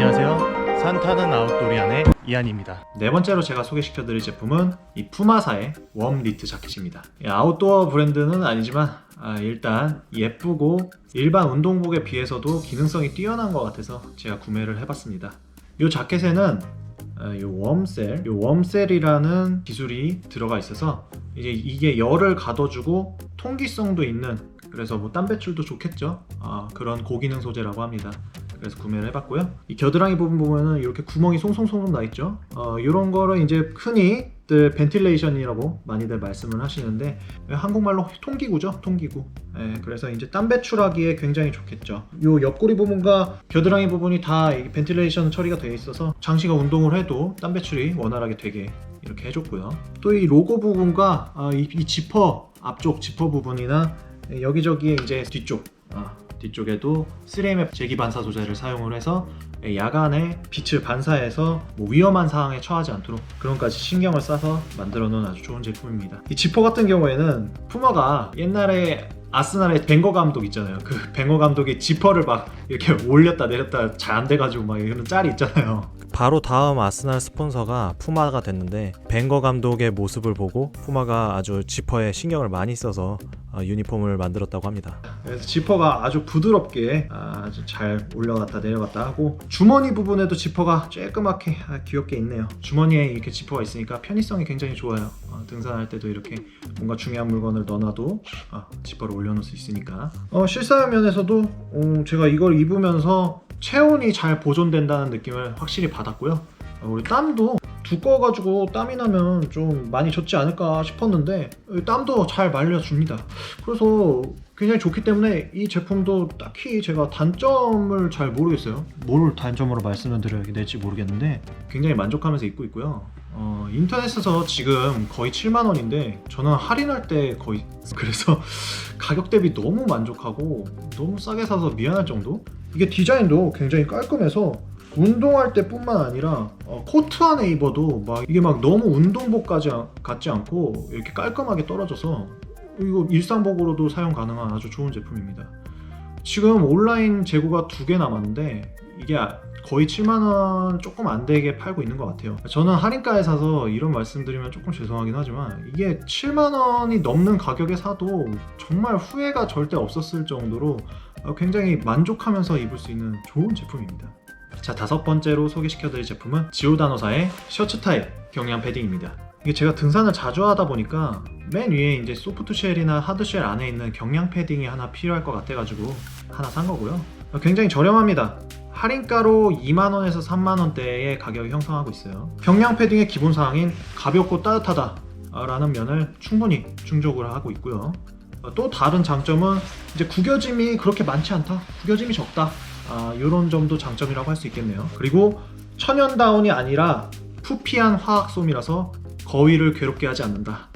안녕하세요. 산타는 아웃도리안의 이한입니다. 네 번째로 제가 소개시켜드릴 제품은 이 푸마사의 웜 니트 자켓입니다. 이 아웃도어 브랜드는 아니지만 아, 일단 예쁘고 일반 운동복에 비해서도 기능성이 뛰어난 것 같아서 제가 구매를 해봤습니다. 이 자켓에는 아, 이 웜셀, 이 웜셀이라는 기술이 들어가 있어서 이제 이게 열을 가둬주고 통기성도 있는 그래서 뭐 땀 배출도 좋겠죠. 아, 그런 고기능 소재라고 합니다. 그래서 구매를 해봤고요. 이 겨드랑이 부분 보면은 이렇게 구멍이 송송송송 나 있죠. 어, 이런 거를 이제 흔히 들 벤틸레이션이라고 많이들 말씀을 하시는데 한국말로 통기구죠, 통기구. 예, 그래서 이제 땀 배출하기에 굉장히 좋겠죠. 요 옆구리 부분과 겨드랑이 부분이 다이 벤틸레이션 처리가 되어 있어서 장시간 운동을 해도 땀 배출이 원활하게 되게 이렇게 해줬고요. 또 이 로고 부분과 아, 이, 이 지퍼 앞쪽 지퍼 부분이나 여기저기에 이제 뒤쪽 아, 뒤쪽에도 3M의 제기 반사 소재를 사용을 해서 야간에 빛을 반사해서 뭐 위험한 상황에 처하지 않도록 그런까지 신경을 써서 만들어 놓은 아주 좋은 제품입니다. 이 지퍼 같은 경우에는 푸마가 옛날에 아스날의 벵거 감독 있잖아요. 그 벵거 감독이 지퍼를 막 이렇게 올렸다 내렸다 잘 안 돼가지고 막 이런 짤이 있잖아요. 바로 다음 아스날 스폰서가 푸마가 됐는데 벵거 감독의 모습을 보고 푸마가 아주 지퍼에 신경을 많이 써서 어, 유니폼을 만들었다고 합니다. 그래서 지퍼가 아주 부드럽게 아주 잘 올라갔다 내려갔다 하고 주머니 부분에도 지퍼가 쬐끄맣게 아, 귀엽게 있네요. 주머니에 이렇게 지퍼가 있으니까 편의성이 굉장히 좋아요. 어, 등산할 때도 이렇게 뭔가 중요한 물건을 넣어놔도 아, 지퍼를 올려놓을 수 있으니까. 어, 실사용 면에서도 어, 제가 이걸 입으면서 체온이 잘 보존된다는 느낌을 확실히 받았고요. 어, 우리 땀도 두꺼워가지고 땀이 나면 좀 많이 젖지 않을까 싶었는데 어, 땀도 잘 말려줍니다. 그래서 굉장히 좋기 때문에 이 제품도 딱히 제가 단점을 잘 모르겠어요. 뭘 단점으로 말씀을 드려야 될지 모르겠는데 굉장히 만족하면서 입고 있고요. 어, 인터넷에서 지금 거의 7만 원인데 저는 할인할 때 거의 그래서 가격 대비 너무 만족하고 너무 싸게 사서 미안할 정도? 이게 디자인도 굉장히 깔끔해서 운동할 때뿐만 아니라 어, 코트 안에 입어도 막 이게 막 너무 운동복 까지 아- 같지 않고 이렇게 깔끔하게 떨어져서 이거 일상복으로도 사용 가능한 아주 좋은 제품입니다. 지금 온라인 재고가 두 개 남았는데 이게 아- 거의 7만 원 조금 안 되게 팔고 있는 것 같아요. 저는 할인가에 사서 이런 말씀드리면 조금 죄송하긴 하지만 이게 7만 원이 넘는 가격에 사도 정말 후회가 절대 없었을 정도로 어, 굉장히 만족하면서 입을 수 있는 좋은 제품입니다. 자 다섯 번째로 소개시켜드릴 제품은 지오다노사의 셔츠 타입 경량 패딩입니다. 이게 제가 등산을 자주 하다 보니까 맨 위에 이제 소프트 쉘이나 하드 쉘 안에 있는 경량 패딩이 하나 필요할 것 같아가지고 하나 산 거고요. 어, 굉장히 저렴합니다. 할인가로 2만원에서 3만원대의 가격이 형성하고 있어요. 경량 패딩의 기본 사항인 가볍고 따뜻하다 라는 면을 충분히 충족을 하고 있고요. 어, 또 다른 장점은 이제 구겨짐이 그렇게 많지 않다. 구겨짐이 적다. 아, 이런 점도 장점이라고 할 수 있겠네요. 그리고 천연 다운이 아니라 푸피한 화학솜이라서 거위를 괴롭게 하지 않는다.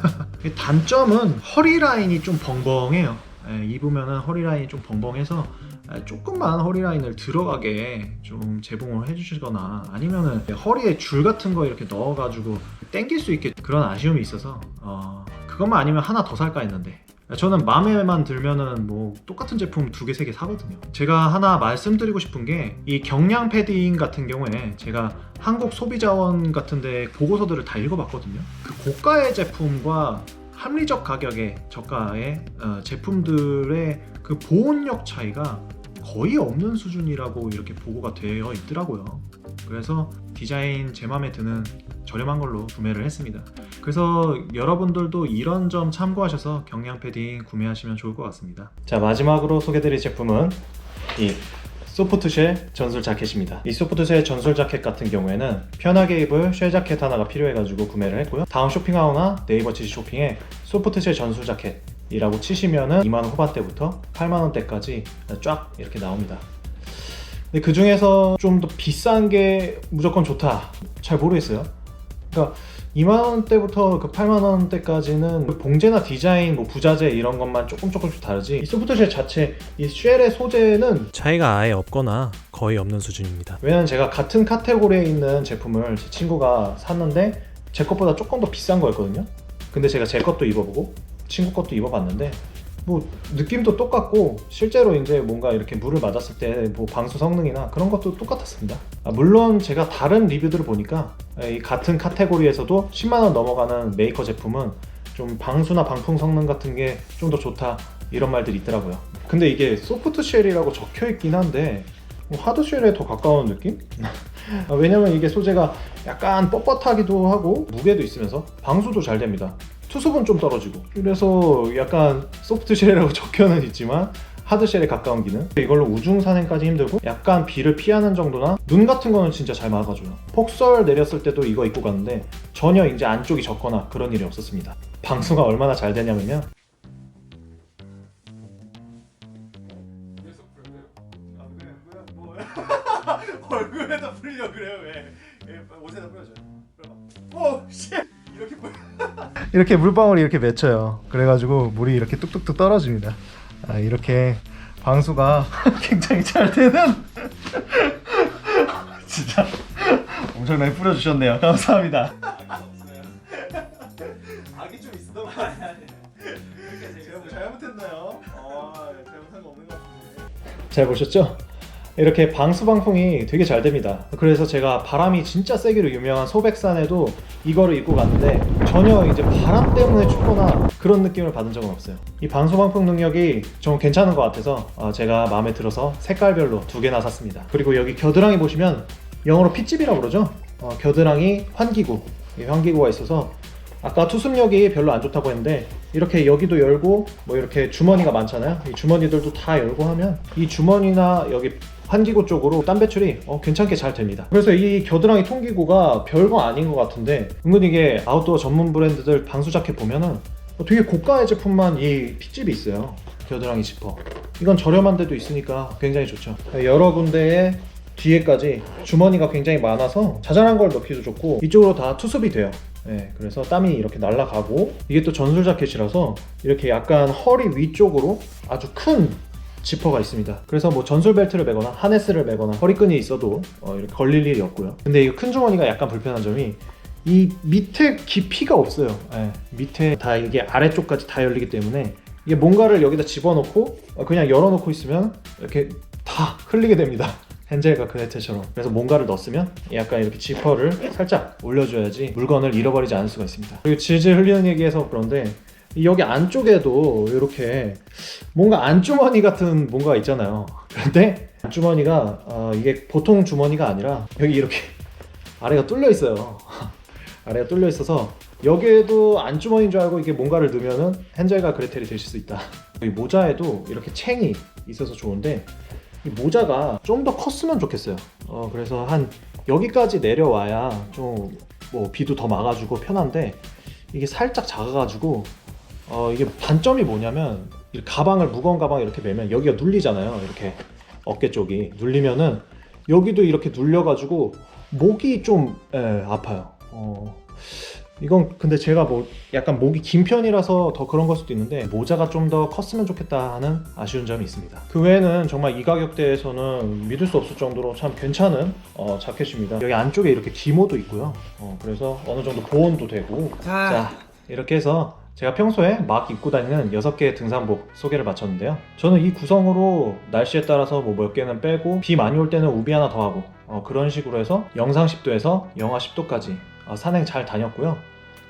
단점은 허리 라인이 좀 벙벙해요. 예, 입으면 허리 라인이 좀 벙벙해서 예, 조금만 허리 라인을 들어가게 좀 제공을 해주시거나 아니면은 허리에 줄 같은 거 이렇게 넣어가지고 당길 수 있게 그런 아쉬움이 있어서 어, 그것만 아니면 하나 더 살까 했는데 저는 마음에만 들면은 뭐 똑같은 제품 두 개, 세 개 사거든요. 제가 하나 말씀드리고 싶은 게 이 경량 패딩 같은 경우에 제가 한국 소비자원 같은 데 보고서들을 다 읽어봤거든요. 그 고가의 제품과 합리적 가격의 저가의 어, 제품들의 그 보온력 차이가 거의 없는 수준이라고 이렇게 보고가 되어 있더라고요. 그래서 디자인 제 마음에 드는 저렴한 걸로 구매를 했습니다. 그래서 여러분들도 이런 점 참고하셔서 경량 패딩 구매하시면 좋을 것 같습니다. 자 마지막으로 소개드릴 제품은 이 소프트쉘 전술 자켓입니다. 이 소프트쉘 전술 자켓 같은 경우에는 편하게 입을 쉘 자켓 하나가 필요해가지고 구매를 했고요. 다음 쇼핑하거나 네이버 지시 쇼핑에 소프트쉘 전술 자켓이라고 치시면은 2만 원 후반대부터 8만 원대까지 쫙 이렇게 나옵니다. 근데 그 중에서 좀 더 비싼 게 무조건 좋다. 잘 모르겠어요. 그러니까 2만 원대부터 그 8만 원대까지는 봉제나 디자인, 뭐 부자재 이런 것만 조금 조금씩 다르지. 이 소프트쉘 자체 이 쉘의 소재는 차이가 아예 없거나 거의 없는 수준입니다. 왜냐면 제가 같은 카테고리에 있는 제품을 제 친구가 샀는데 제 것보다 조금 더 비싼 거였거든요. 근데 제가 제 것도 입어보고 친구 것도 입어봤는데 뭐 느낌도 똑같고 실제로 이제 뭔가 이렇게 물을 맞았을 때 뭐 방수 성능이나 그런 것도 똑같았습니다. 아, 물론 제가 다른 리뷰들을 보니까 이 같은 카테고리에서도 10만 원 넘어가는 메이커 제품은 좀 방수나 방풍 성능 같은 게 좀 더 좋다 이런 말들이 있더라고요. 근데 이게 소프트 쉘이라고 적혀 있긴 한데 뭐 하드 쉘에 더 가까운 느낌? 아, 왜냐면 이게 소재가 약간 뻣뻣하기도 하고 무게도 있으면서 방수도 잘 됩니다. 투습은 좀 떨어지고. 그래서 약간 소프트 쉘이라고 적혀는 있지만 하드 쉘에 가까운 기능. 이걸로 우중 산행까지 힘들고 약간 비를 피하는 정도나 눈 같은 거는 진짜 잘 막아줘요. 폭설 내렸을 때도 이거 입고 갔는데 전혀 이제 안쪽이 젖거나 그런 일이 없었습니다. 방수가 얼마나 잘 되냐면요. 얼굴에다 뿌리려 그래요? 왜? 옷에다 뿌려줘요. 오 씨. 이렇게 물방울이 이렇게 맺혀요. 그래가지고 물이 이렇게 뚝뚝뚝 떨어집니다. 아, 이렇게 방수가 굉장히 잘 되는. 진짜 엄청나게 뿌려주셨네요. 감사합니다. 악이 좀 있었던 것 같아요. 제가 뭐 잘못했나요? 어, 잘못한 거 없는 것 같은데. 잘 보셨죠? 이렇게 방수 방풍이 되게 잘 됩니다. 그래서 제가 바람이 진짜 세기로 유명한 소백산에도 이거를 입고 갔는데 전혀 이제 바람 때문에 춥거나 그런 느낌을 받은 적은 없어요. 이 방수 방풍 능력이 좀 괜찮은 것 같아서 어, 제가 마음에 들어서 색깔별로 두 개나 샀습니다. 그리고 여기 겨드랑이 보시면 영어로 핏집이라고 그러죠. 어, 겨드랑이 환기구, 이 환기구가 있어서 아까 투습력이 별로 안 좋다고 했는데 이렇게 여기도 열고 뭐 이렇게 주머니가 많잖아요. 이 주머니들도 다 열고 하면 이 주머니나 여기 환기구 쪽으로 땀 배출이 어, 괜찮게 잘 됩니다. 그래서 이 겨드랑이 통기구가 별거 아닌 것 같은데 은근 이게 아웃도어 전문 브랜드들 방수 자켓 보면은 어, 되게 고가의 제품만 이 핏집이 있어요. 겨드랑이 지퍼. 이건 저렴한 데도 있으니까 굉장히 좋죠. 여러 군데에 뒤에까지 주머니가 굉장히 많아서 자잘한 걸 넣기도 좋고 이쪽으로 다 투습이 돼요. 네, 그래서 땀이 이렇게 날아가고 이게 또 전술 자켓이라서 이렇게 약간 허리 위쪽으로 아주 큰 지퍼가 있습니다. 그래서 뭐 전술 벨트를 매거나 하네스를 매거나 허리끈이 있어도 어, 이렇게 걸릴 일이 없고요. 근데 이 큰 주머니가 약간 불편한 점이 이 밑에 깊이가 없어요. 예, 밑에 다 이게 아래쪽까지 다 열리기 때문에 이게 뭔가를 여기다 집어넣고 어, 그냥 열어놓고 있으면 이렇게 다 흘리게 됩니다. 헨젤과 그레텔처럼. 그래서 뭔가를 넣었으면 약간 이렇게 지퍼를 살짝 올려줘야지 물건을 잃어버리지 않을 수가 있습니다. 그리고 질질 흘리는 얘기해서 그런데 여기 안쪽에도 이렇게 뭔가 안주머니 같은 뭔가 있잖아요. 그런데 안주머니가 어, 이게 보통 주머니가 아니라 여기 이렇게 아래가 뚫려 있어요. 아래가 뚫려 있어서 여기에도 안주머니인 줄 알고 이게 뭔가를 넣으면은 헨젤과 그레텔이 되실 수 있다. 이 모자에도 이렇게 챙이 있어서 좋은데 이 모자가 좀 더 컸으면 좋겠어요. 어, 그래서 한 여기까지 내려와야 좀 뭐 비도 더 막아주고 편한데 이게 살짝 작아가지고 어, 이게 단점이 뭐냐면 이 가방을 무거운 가방 이렇게 매면 여기가 눌리잖아요. 이렇게 어깨 쪽이 눌리면은 여기도 이렇게 눌려가지고 목이 좀 예, 아파요. 어, 이건 근데 제가 뭐 약간 목이 긴 편이라서 더 그런 걸 수도 있는데 모자가 좀 더 컸으면 좋겠다 하는 아쉬운 점이 있습니다. 그 외에는 정말 이 가격대에서는 믿을 수 없을 정도로 참 괜찮은 어, 자켓입니다. 여기 안쪽에 이렇게 기모도 있고요. 어, 그래서 어느 정도 보온도 되고 자 이렇게 해서 제가 평소에 막 입고 다니는 6개의 등산복 소개를 마쳤는데요. 저는 이 구성으로 날씨에 따라서 뭐 몇 개는 빼고 비 많이 올 때는 우비 하나 더 하고 어, 그런 식으로 해서 영상 10도에서 영하 10도까지 어, 산행 잘 다녔고요.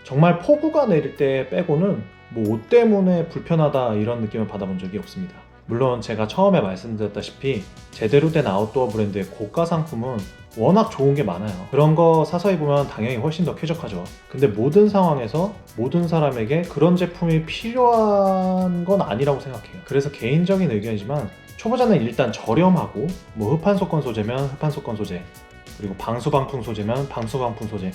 정말 폭우가 내릴 때 빼고는 뭐 옷 때문에 불편하다 이런 느낌을 받아본 적이 없습니다. 물론 제가 처음에 말씀드렸다시피 제대로 된 아웃도어 브랜드의 고가 상품은 워낙 좋은 게 많아요. 그런 거 사서 입으면 당연히 훨씬 더 쾌적하죠. 근데 모든 상황에서 모든 사람에게 그런 제품이 필요한 건 아니라고 생각해요. 그래서 개인적인 의견이지만 초보자는 일단 저렴하고 뭐 흡한 속건 소재면 흡한 속건 소재 그리고 방수방풍 소재면 방수방풍 소재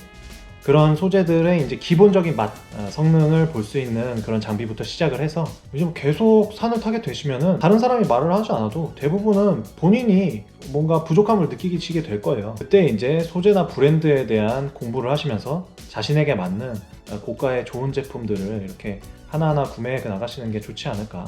그런 소재들의 이제 기본적인 맛, 어, 성능을 볼 수 있는 그런 장비부터 시작을 해서 요즘 계속 산을 타게 되시면은 다른 사람이 말을 하지 않아도 대부분은 본인이 뭔가 부족함을 느끼게 치게 될 거예요. 그때 이제 소재나 브랜드에 대한 공부를 하시면서 자신에게 맞는 어, 고가의 좋은 제품들을 이렇게 하나하나 구매해 나가시는 게 좋지 않을까.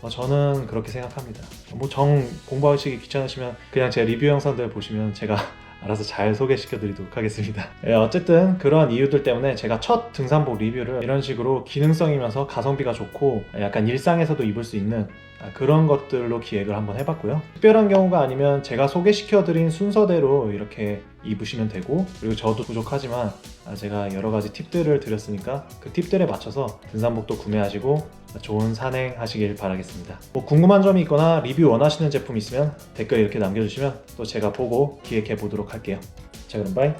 어, 저는 그렇게 생각합니다. 뭐 정 공부하시기 귀찮으시면 그냥 제 리뷰 영상들 보시면 제가 알아서 잘 소개시켜 드리도록 하겠습니다. 예, 어쨌든 그런 이유들 때문에 제가 첫 등산복 리뷰를 이런 식으로 기능성이면서 가성비가 좋고 약간 일상에서도 입을 수 있는 아, 그런 것들로 기획을 한번 해봤고요. 특별한 경우가 아니면 제가 소개시켜드린 순서대로 이렇게 입으시면 되고 그리고 저도 부족하지만 아, 제가 여러 가지 팁들을 드렸으니까 그 팁들에 맞춰서 등산복도 구매하시고 좋은 산행 하시길 바라겠습니다. 뭐 궁금한 점이 있거나 리뷰 원하시는 제품 있으면 댓글 이렇게 남겨주시면 또 제가 보고 기획해 보도록 할게요. 자 그럼 바이.